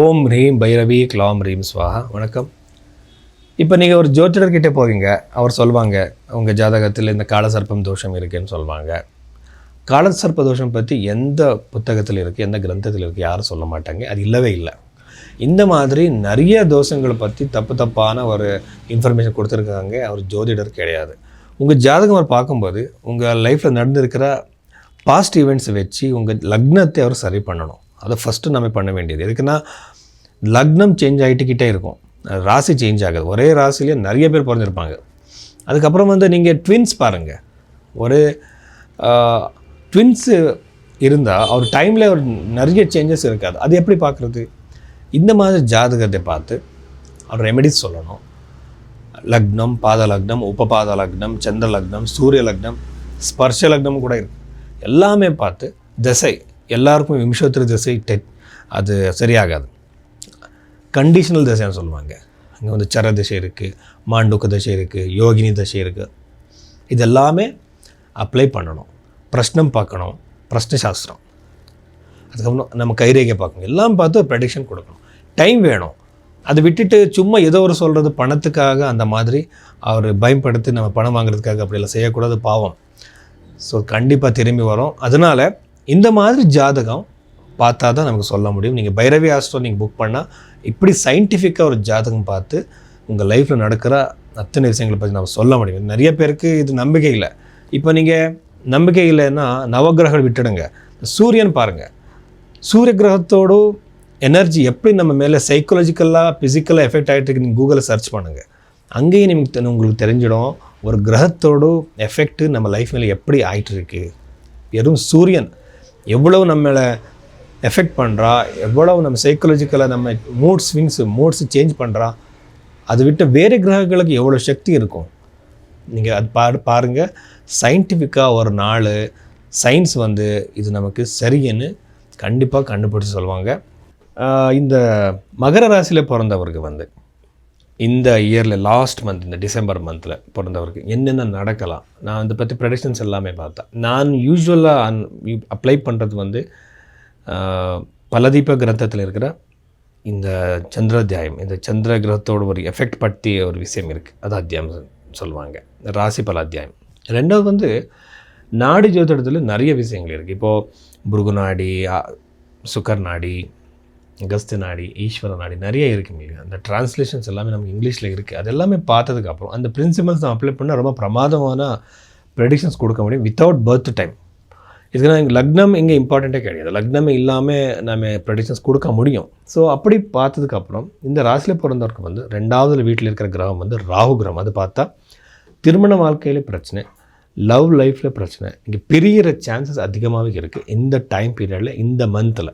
ஓம் ஹ்ரீம் பைரவி க்ளாம் ரீம் ஸ்வாஹா வணக்கம். இப்போ நீங்கள் ஒரு ஜோதிடர்கிட்ட போவீங்க அவர் சொல்லுவாங்க உங்கள் ஜாதகத்தில் இந்த காலசர்ப்பம் தோஷம் இருக்குன்னு சொல்லுவாங்க காலசர்ப்ப தோஷம் பற்றி எந்த புத்தகத்தில் இருக்குது எந்த கிரந்தத்தில் இருக்குது யாரும் சொல்ல மாட்டாங்க. அது இல்லவே இல்லை. இந்த மாதிரி நிறைய தோஷங்களை பற்றி தப்பு தப்பான ஒரு இன்ஃபர்மேஷன் கொடுத்துருக்காங்க அவர் ஜோதிடர் கிடையாது. உங்கள் ஜாதகம் அவர் பார்க்கும்போது உங்கள் லைஃப்பில் நடந்திருக்கிற பாஸ்ட் ஈவெண்ட்ஸை வச்சு உங்கள் லக்னத்தை அவர் சரி பண்ணணும். அதை ஃபஸ்ட்டு நம்ம பண்ண வேண்டியது. எதுக்குன்னா லக்னம் சேஞ்ச் ஆகிட்டுக்கிட்டே இருக்கும். ராசி சேஞ்ச் ஆகுது. ஒரே ராசிலேயே நிறைய பேர் பிறந்திருப்பாங்க. அதுக்கப்புறம் வந்து நீங்கள் ட்வின்ஸ் பாருங்கள் ஒரு ட்வின்ஸு இருந்தால் அவர் டைமில் ஒரு நிறைய சேஞ்சஸ் இருக்காது. அது எப்படி பார்க்குறது இந்த மாதிரி ஜாதகத்தை பார்த்து அவர் ரெமெடிஸ் சொல்லணும். லக்னம் பாத லக்னம் உபபாத லக்னம் சந்திர லக்னம் சூரிய லக்னம் ஸ்பர்ஷ லக்னம் கூட இருக்கு. எல்லாமே பார்த்து திசை எல்லாருக்கும் விம்சோத்திர திசை டெட். அது சரியாகாது. கண்டிஷனல் திசைன்னு சொல்லுவாங்க. அங்கே வந்து சர திசை இருக்குது மாண்டுக்க திசை இருக்குது யோகினி திசை இருக்குது இது எல்லாமே அப்ளை பண்ணணும். பிரஷ்னம் பார்க்கணும். பிரஷ்ன சாஸ்திரம் அதுக்கப்புறம் நம்ம கைரேகை பார்க்கணும். எல்லாம் பார்த்து ஒரு ப்ரெடிக்ஷன் கொடுக்கணும். டைம் வேணும். அதை விட்டுட்டு சும்மா ஏதோ ஒரு சொல்கிறது பணத்துக்காக அந்த மாதிரி அவர் பயன்படுத்தி நம்ம பணம் வாங்குறதுக்காக அப்படியெல்லாம் செய்யக்கூடாது பாவம். ஸோ கண்டிப்பாக திரும்பி வரும். அதனால் இந்த மாதிரி ஜாதகம் பார்த்தா தான் நமக்கு சொல்ல முடியும். நீங்கள் பைரவி ஆஸ்ட்ரோ நீங்கள் புக் பண்ணால் இப்படி சயின்டிஃபிக்காக ஒரு ஜாதகம் பார்த்து உங்கள் லைஃப்பில் நடக்கிற அத்தனை விஷயங்களை பற்றி நம்ம சொல்ல முடியும். நிறைய பேருக்கு இது நம்பிக்கை இல்லை. இப்போ நீங்கள் நம்பிக்கை இல்லைன்னா நவகிரகம் விட்டுடுங்க. சூரியன் பாருங்கள் சூரிய கிரகத்தோடு எனர்ஜி எப்படி நம்ம மேலே சைக்காலஜிக்கலாக ஃபிசிக்கலாக எஃபெக்ட் ஆகிட்டு இருக்கு நீங்கள் கூகுளில் சர்ச் பண்ணுங்கள் அங்கேயும் நீங்கள் உங்களுக்கு தெரிஞ்சிடும் ஒரு கிரகத்தோட எஃபெக்ட்டு நம்ம லைஃப் மேலே எப்படி ஆயிட்டு இருக்கு. வெறும் சூரியன். எவ்வளவு நம்மளை எஃபெக்ட் பண்ணுறா எவ்வளவு நம்ம சைக்காலஜிக்கலாக நம்ம மூட் ஸ்விங்ஸ் மூட்ஸ் சேஞ்ச் பண்ணுறா அதை விட்டு வேறு கிரகங்களுக்கு எவ்வளோ சக்தி இருக்கும்? நீங்கள் அது பாரு பாருங்கள் சயின்டிஃபிக்காக ஒரு நாள் சயின்ஸ் வந்து இது நமக்கு சரின்னு கண்டிப்பாக கண்டுபிடிச்சு சொல்லுவாங்க. இந்த மகர ராசியில் பிறந்தவருக்கு வந்து இந்த இயரில் லாஸ்ட் மந்த் இந்த டிசம்பர் மந்தில் பிறந்தவருக்கு என்னென்ன நடக்கலாம்? நான் அதை பற்றி ப்ரடிக்ஷன்ஸ் எல்லாமே பார்த்தேன். நான் யூஸ்வலாக அன் அப்ளை பண்ணுறது வந்து பலதீப கிரந்தத்தில் இருக்கிற இந்த சந்திராத்தியாயம் இந்த சந்திர கிரகத்தோட ஒரு எஃபெக்ட் பற்றி ஒரு விஷயம் இருக்குது அது அத்தியாயம் சொல்லுவாங்க. ராசி பல அத்தியாயம் ரெண்டாவது வந்து நாடி ஜோதிடத்தில் நிறைய விஷயங்கள் இருக்குது இப்போது புருகுநாடி சுக்கர் நாடி கஸ்து நாடி ஈஸ்வர நாடி நிறைய இருக்குது இல்லையா அந்த டிரான்ஸ்லேஷன்ஸ் எல்லாமே நமக்கு இங்கிலீஷில் இருக்குது அது எல்லாமே பார்த்ததுக்கப்புறம் அந்த பிரின்சிபல்ஸ் நான் அப்ளை பண்ணால் ரொம்ப பிரமாதமான ப்ரெடிக்ஷன்ஸ் கொடுக்க முடியும் வித்தவுட் பர்த் டைம் இதுக்கு நான் லக்னம் இங்கே இம்பார்ட்டண்ட்டே கிடையாது. லக்னம் இல்லாமல் நம்ம ப்ரெடிக்ஷன்ஸ் கொடுக்க முடியும். ஸோ அப்படி பார்த்ததுக்கப்புறம் இந்த ராசியில் பிறந்தவருக்கு வந்து ரெண்டாவது வீட்டில் இருக்கிற கிரகம் வந்து ராகு கிரகம். அது பார்த்தா திருமண வாழ்க்கையில பிரச்சனை லவ் லைஃப்பில் பிரச்சனை இங்கே பிரியிற சான்சஸ் அதிகமாகவே இருக்குது இந்த டைம் பீரியடில் இந்த மந்தில்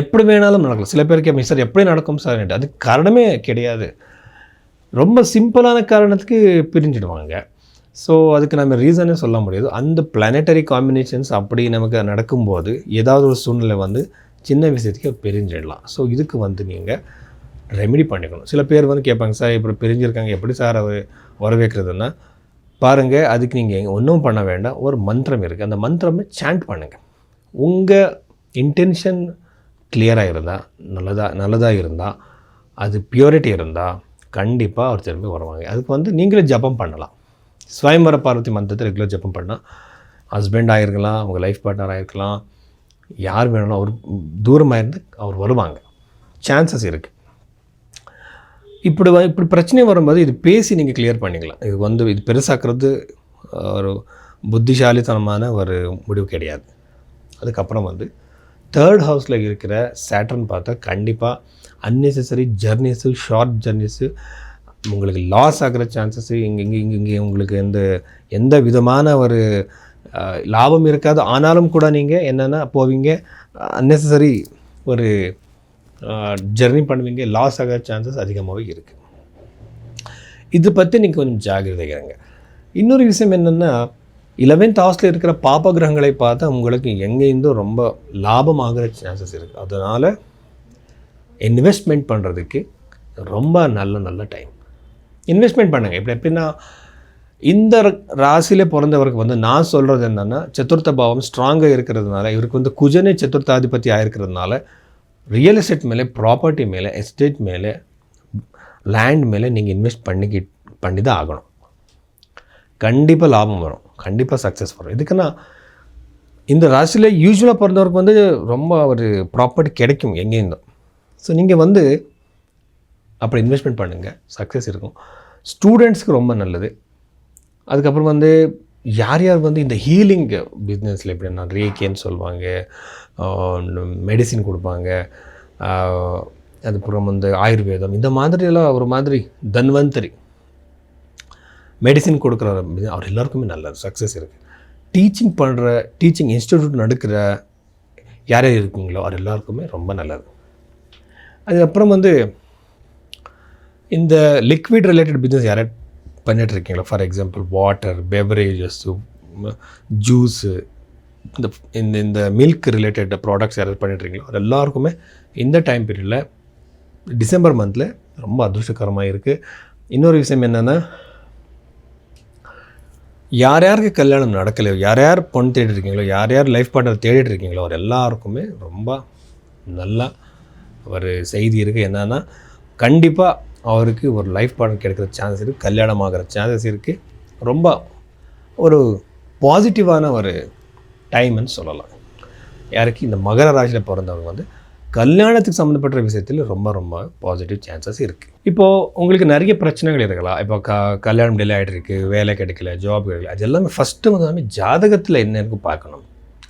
எப்படி வேணாலும் நடக்கலாம். சில பேருக்கு சார் எப்படி நடக்கும் சார்? அது காரணமே கிடையாது. ரொம்ப சிம்பிளான காரணத்துக்கு பிரிஞ்சிடுவாங்க. ஸோ அதுக்கு நம்ம ரீசனே சொல்ல முடியாது. அந்த பிளானட்டரி காம்பினேஷன்ஸ் அப்படி நமக்கு நடக்கும்போது ஏதாவது ஒரு சூழ்நிலை வந்து சின்ன விஷயத்துக்கு பிரிஞ்சிடலாம். ஸோ இதுக்கு வந்து நீங்கள் ரெமெடி பண்ணிக்கணும். சில பேர் வந்து கேட்பாங்க சார் இப்படி பிரிஞ்சிருக்காங்க. எப்படி சார் அவர் வர வைக்கிறதுன்னா பாருங்கள் அதுக்கு நீங்கள் ஒன்றும் பண்ண வேண்டாம். ஒரு மந்திரம் இருக்குது அந்த மந்திரமே சாண்ட் பண்ணுங்கள் உங்கள் இன்டென்ஷன் கிளியராக இருந்தால் நல்லதாக நல்லதாக இருந்தால் அது பியூரிட்டி இருந்தால் கண்டிப்பாக அவர் திரும்பி வருவாங்க. அதுக்கு வந்து நீங்களே ஜபம் பண்ணலாம். ஸ்வயம்பர பார்வதி மந்திரத்தை ரெகுலர் ஜபம் பண்ணால் ஹஸ்பண்ட் ஆகிருக்கலாம் உங்கள் லைஃப் பார்ட்னர் ஆகிருக்கலாம் யார் வேணாலும் அவர் தூரமாக இருந்து அவர் வருவாங்க. சான்சஸ் இருக்குது இப்படி வ- இப்படி பிரச்சனை வரும்போது இது பேசி நீங்கள் கிளியர் பண்ணிக்கலாம். இது வந்து இது பெருசாக்குறது ஒரு புத்திசாலித்தனமான ஒரு முடிவு கிடையாது. அதுக்கப்புறம் வந்து தேர்ட் ஹவுஸில் இருக்கிற சேட்டர்ன் பார்த்தா கண்டிப்பாக அன்னெசரி ஜர்னிஸு ஷார்ட் ஜர்னிஸு உங்களுக்கு லாஸ் ஆகிற சான்சஸ் இங்கே இங்கே இங்கே இங்கே உங்களுக்கு எந்த எந்த விதமான ஒரு லாபம் இருக்காது. ஆனாலும் கூட நீங்கள் என்னென்னா போவீங்க அன்னெசரி ஒரு ஜர்னி பண்ணுவீங்க லாஸ் ஆகிற சான்சஸ் அதிகமாகவே இருக்குது இது பற்றி நீங்கள் கொஞ்சம் ஜாகிரதைங்க இருங்க. இன்னொரு விஷயம் என்னென்னா இலவென்த் ஹவுஸில் இருக்கிற பாப கிரகங்களை பார்த்தா உங்களுக்கு எங்கேருந்தும் ரொம்ப லாபமாகிற சான்சஸ் இருக்குது அதனால் இன்வெஸ்ட்மெண்ட் பண்ணுறதுக்கு ரொம்ப நல்ல நல்ல டைம் இன்வெஸ்ட்மெண்ட் பண்ணுங்கள் இப்போ எப்படின்னா இந்த ராசியில் பிறந்தவருக்கு வந்து நான் சொல்கிறது என்னென்னா சதுர்த்த பாவம் ஸ்ட்ராங்காக இருக்கிறதுனால இவருக்கு வந்து குஜனை சதுர்த்தாதிபதி ஆகிருக்கிறதுனால ரியல் எஸ்டேட் மேலே ப்ராப்பர்ட்டி மேலே எஸ்டேட் மேலே லேண்ட் மேலே நீங்கள் இன்வெஸ்ட் பண்ணிக்கி பண்ணி தான் ஆகணும். கண்டிப்பாக லாபம் வரும். கண்டிப்பாக சக்ஸஸ் வரும். இதுக்குன்னா இந்த ராசியில் யூஸ்வலாக பிறந்தவருக்கு வந்து ரொம்ப ஒரு ப்ராப்பர்ட்டி கிடைக்கும் எங்கேருந்தும் ஸோ நீங்கள் வந்து அப்படி இன்வெஸ்ட்மெண்ட் பண்ணுங்கள் சக்ஸஸ் இருக்கும். ஸ்டூடெண்ட்ஸுக்கு ரொம்ப நல்லது. அதுக்கப்புறம் வந்து யார் யார் வந்து இந்த ஹீலிங் பிஸ்னஸில் எப்படின்னா ரேக்கேன்னு சொல்லுவாங்க மெடிசின் கொடுப்பாங்க அதுக்கப்புறம் வந்து ஆயுர்வேதம் இந்த மாதிரியெல்லாம் ஒரு மாதிரி தன்வந்தரி. மெடிசின் கொடுக்குற அவர் எல்லாருக்குமே நல்லது. சக்ஸஸ் இருக்குது டீச்சிங் பண்ணுற டீச்சிங் இன்ஸ்டியூட் நடக்கிற யார் யார் இருக்குங்களோ அவர் எல்லாருக்குமே ரொம்ப நல்லது. அதுக்கப்புறம் வந்து இந்த லிக்விட் ரிலேட்டட் பிஸ்னஸ் யாராவது பண்ணிகிட்ருக்கீங்களா இருக்கீங்களோ? For example water beverages juice இந்த இந்த இந்த மில்க் ரிலேட்டட் ப்ராடக்ட்ஸ் யாராவது பண்ணிட்டுருக்கீங்களோ அது எல்லாருக்குமே இந்த டைம் பீரியடில் டிசம்பர் மந்தில் ரொம்ப அதிர்ஷ்டகரமாக இருக்குது இன்னொரு விஷயம் என்னென்னா யார் யாருக்கு கல்யாணம் நடக்கலையோ யார் யார் பொண்ணு தேடிட்டு இருக்கீங்களோ யார் யார் லைஃப் பார்ட்னர் தேடிட்டு இருக்கீங்களோ அவர் எல்லாருக்குமே ரொம்ப நல்லா ஒரு செய்தி இருக்குது என்னென்னா கண்டிப்பாக அவருக்கு ஒரு லைஃப் பார்ட்னர் கிடைக்கிற சான்சஸ் இருக்குது கல்யாணம் ஆகிற சான்சஸ் இருக்குது ரொம்ப ஒரு பாசிட்டிவான ஒரு டைம்னு சொல்லலாம். யாருக்கு? இந்த மகர ராசியில் பிறந்தவங்க வந்து கல்யாணத்துக்கு சம்மந்தப்பட்ட விஷயத்தில் ரொம்ப ரொம்ப பாசிட்டிவ் சான்சஸ் இருக்குது இப்போது உங்களுக்கு நிறைய பிரச்சனைகள் இருக்கலாம். இப்போ க கல்யாணம் டிலே ஆகிட்டு இருக்குது வேலை கிடைக்கல ஜாப் கிடைக்கல அது எல்லாமே ஃபஸ்ட்டு வந்து எல்லாமே ஜாதகத்தில் என்ன இருக்கு பார்க்கணும்.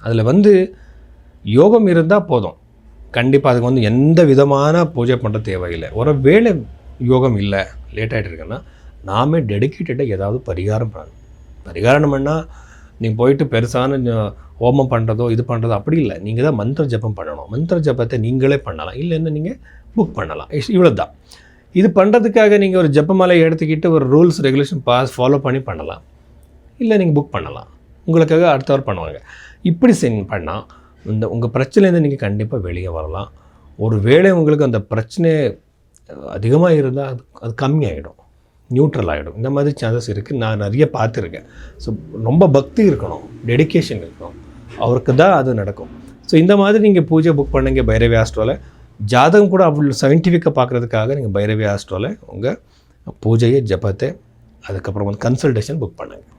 அதில் வந்து யோகம் இருந்தால் போதும். கண்டிப்பாக அதுக்கு வந்து எந்த விதமான பூஜை பண்ணுற தேவையில்லை. ஒரு வேலை யோகம் இல்லை லேட் ஆகிட்டு இருக்குன்னா நாமே டெடிக்கேட்டடாக ஏதாவது பரிகாரம் பண்ணணும். பரிகாரம் பண்ணால் நீங்கள் போயிட்டு பெருசான ஹோமம் பண்ணுறதோ இது பண்ணுறதோ அப்படி இல்லை. நீங்கள் தான் மந்திர ஜபம் பண்ணணும். மந்திர ஜபத்தை நீங்களே பண்ணலாம். இல்லைன்னா நீங்கள் புக் பண்ணலாம். இவ்வளோ தான் இது பண்ணுறதுக்காக நீங்கள் ஒரு ஜப்பமலை எடுத்துக்கிட்டு ஒரு ரூல்ஸ் ரெகுலேஷன் பாஸ் ஃபாலோ பண்ணி பண்ணலாம். இல்லை நீங்கள் புக் பண்ணலாம். உங்களுக்காக அடுத்தவர் பண்ணுவாங்க. இப்படி சென் பண்ணால் இந்த உங்கள் பிரச்சனையிலேருந்து நீங்கள் கண்டிப்பாக வெளியே வரலாம். ஒரு வேளை உங்களுக்கு அந்த பிரச்சனை அதிகமாக இருந்தால் அது அது கம்மியாகிடும் நியூட்ரல் ஆகிடும் இந்த மாதிரி சான்சஸ் இருக்குது நான் நிறைய பார்த்துருக்கேன். ஸோ ரொம்ப பக்தி இருக்கணும். டெடிகேஷன் இருக்கணும். அவருக்கு தான் அது நடக்கும். ஸோ இந்த மாதிரி நீங்கள் பூஜை புக் பண்ணுங்க பைரவி ஆஸ்ட்ரோவில் ஜாதகம் கூட அவ்வளோ சயின்டிஃபிக்காக பார்க்குறதுக்காக நீங்கள் பைரவி ஆஸ்ட்ரோவில் உங்கள் பூஜையை ஜபத்தை அதுக்கப்புறம் வந்து கன்சல்டேஷன் புக் பண்ணுங்கள்